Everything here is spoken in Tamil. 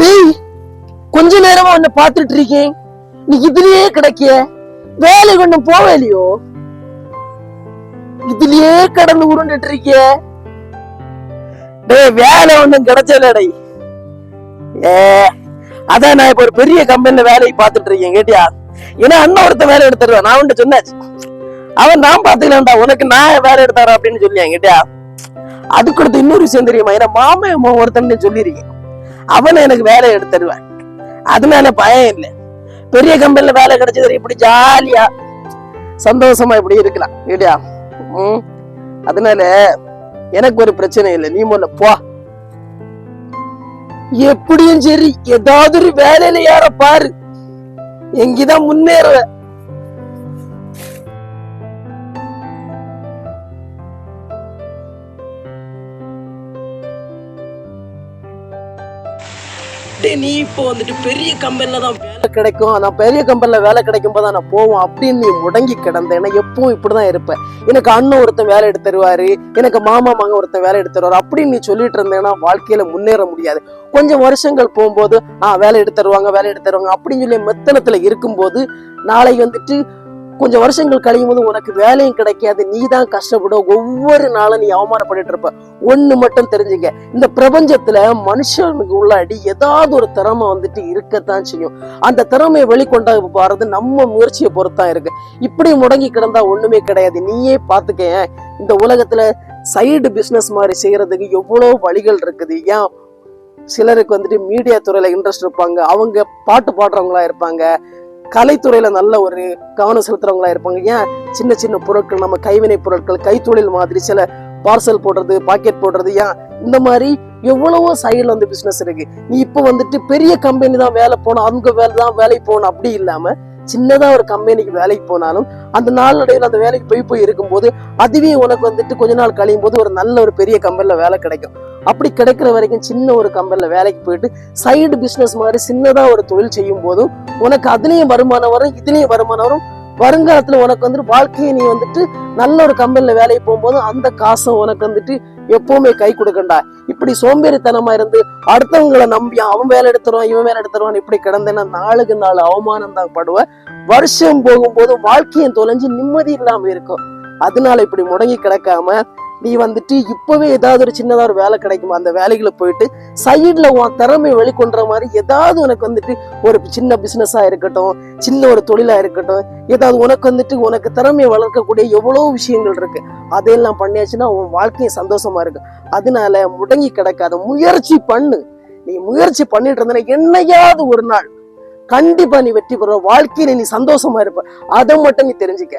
டேய் கொஞ்ச நேரமா உன்னை பார்த்துட்டு இருக்கேன். நீ இதுலயே கிடைக்கிய? வேலை ஒண்ணும் போக இல்லையோ இதுலயே கடந்து உருண்டுட்டு இருக்கிய? டேய் வேலை ஒண்ணும் கிடைச்சலடை. ஏ அதான் நான் இப்ப ஒரு பெரிய கம்பெனில வேலையை பார்த்துட்டு இருக்கேன் கேட்டியா? ஏன்னா அண்ணன் ஒருத்தன் வேலை எடுத்துருவேன் நான் உன்ட்ட சொன்னாச்சு. அவன் நான் பாத்துக்கலாம்டா உனக்கு நான் வேலை எடுத்தாரா அப்படின்னு சொல்லியான் கேட்டியா? அதுக்கு அடுத்து இன்னொரு விஷயம் தெரியுமா? ஏன்னா மாமன் ஒருத்தன் சொல்லியிருக்கேன். அவனை எனக்கு வேலை எடுத்து தருவேன். அதனால பயம் இல்லை. பெரிய கம்பெனில வேலை கிடைச்சது இப்படி ஜாலியா சந்தோஷமா இப்படி இருக்கலாம் இல்லையா? உம் அதனால எனக்கு ஒரு பிரச்சனை இல்லை. நீ முதல்ல போ. எப்படியும் சரி ஏதாவது ஒரு வேலையில யார பாரு. எங்கதான் முன்னேறுவேன் டேய் நீ இப்போ வந்துட்டு பெரிய கம்பெனில தான் வேலை கிடைக்கும். நான் பெரிய கம்பெனில வேலை கிடைக்கும் போது நான் போவோம் அப்படின்னு நீ முடங்கி கிடந்த. ஏன்னா எப்பவும் இப்படிதான் இருப்பேன். எனக்கு அண்ணன் ஒருத்தன் வேலை எடுத்து தருவார். எனக்கு மாமா மாங்க ஒருத்தன் வேலை எடுத்து தருவாரு அப்படின்னு நீ சொல்லிட்டு இருந்தேன்னா வாழ்க்கையில முன்னேற முடியாது. கொஞ்சம் வருஷங்கள் போகும்போது ஆ வேலை எடுத்து தருவாங்க வேலை எடுத்து தருவாங்க அப்படின்னு சொல்லி மெத்தனத்துல இருக்கும்போது நாளை வந்துட்டு கொஞ்சம் வருஷங்கள் கழியும் போது உனக்கு வேலையும் கிடைக்காது நீ தான் கஷ்டப்பட ஒவ்வொரு நாளும் நீ அவமானப்பட்டு இருப்ப. ஒண்ணு மட்டும் தெரிஞ்சுக்க. இந்த பிரபஞ்சத்துல மனுஷனுக்கு உள்ளாடி ஏதாவது ஒரு திறமை வந்துட்டு இருக்கத்தான் செய்யும். அந்த திறமையை வெளிக்கொண்டா போறது நம்ம முயற்சியை பொறுத்தான் இருக்கு. இப்படி முடங்கி கிடந்தா ஒண்ணுமே கிடையாது. நீயே பாத்துக்க இந்த உலகத்துல சைடு பிசினஸ் மாதிரி செய்யறதுக்கு எவ்வளவு வழிகள் இருக்குது. ஏன்? சிலருக்கு வந்துட்டு மீடியா துறையில இன்ட்ரெஸ்ட் இருப்பாங்க. அவங்க பாட்டு பாடுறவங்களா இருப்பாங்க. கலைத்துறையில நல்ல ஒரு கவனம் செலுத்துறவங்களா இருப்பாங்க. ஏன்? சின்ன சின்ன பொருட்கள் நம்ம கைவினை பொருட்கள் கைத்தொழில் மாதிரி சில பார்சல் போடுறது பாக்கெட் போடுறது ஏன்? இந்த மாதிரி எவ்வளவோ சைடில் வந்து பிசினஸ் இருக்கு. நீ இப்போ வந்துட்டு பெரிய கம்பெனி தான் வேலை போகணும் அவங்க வேலை தான் வேலைக்கு போகணும் அப்படி இல்லாம சின்னதா ஒரு கம்பெனிக்கு வேலைக்கு போனாலும் அந்த நாளடைவில் அந்த வேலைக்கு போய் போய் இருக்கும்போது அதுவே உனக்கு வந்துட்டு கொஞ்ச நாள் கழியும் போது ஒரு நல்ல ஒரு பெரிய கம்பெனில வேலை கிடைக்கும். அப்படி கிடைக்கிற வரைக்கும் சின்ன ஒரு கம்பெனில வேலைக்கு போயிட்டு சைடு பிசினஸ் மாதிரி சின்னதா ஒரு தொழில் செய்யும் போதும் உனக்கு அதுலயும் வருமானம் வரும் இதுலயும் வருமானம் வரும். வருங்காலத்துல உனக்கு வந்துட்டு வாழ்க்கையை நீ வந்துட்டு நல்ல ஒரு கம்பெனில வேலைக்கு போகும்போது அந்த காசும் உனக்கு வந்துட்டு எப்பவுமே கை கொடுக்கண்டா. இப்படி சோம்பேறித்தனமா இருந்து அடுத்தவங்களை நம்பி அவன் வேலை எடுத்துருவான் இவன் வேலை எடுத்துருவான் இப்படி கிடந்தேன்னா நாளுக்கு நாள் அவமானம் தான் படுவ. வருஷம் போகும்போது வாழ்க்கையும் தொலைஞ்சு நிம்மதி இல்லாம இருக்கும். அதனால இப்படி முடங்கி கிடக்காம நீ வந்துட்டு இப்போவே ஏதாவது ஒரு சின்னதாக ஒரு வேலை கிடைக்குமா? அந்த வேலைகளை போயிட்டு சைடில் உன் திறமை வெளிக்கொண்ட மாதிரி ஏதாவது உனக்கு வந்துட்டு ஒரு சின்ன பிஸ்னஸாக இருக்கட்டும் சின்ன ஒரு தொழிலா இருக்கட்டும் ஏதாவது உனக்கு வந்துட்டு உனக்கு திறமையை வளர்க்கக்கூடிய எவ்வளோ விஷயங்கள் இருக்கு. அதையெல்லாம் பண்ணியாச்சுன்னா உன் வாழ்க்கையை சந்தோஷமா இருக்கும். அதனால முடங்கி கிடக்காத முயற்சி பண்ணு. நீ முயற்சி பண்ணிட்டு இருந்தனா என்னையாவது ஒரு நாள் கண்டிப்பா நீ வெற்றி பெறுவ. வாழ்க்கையில நீ சந்தோஷமா இருப்ப. அதை மட்டும் நீ தெரிஞ்சுக்க.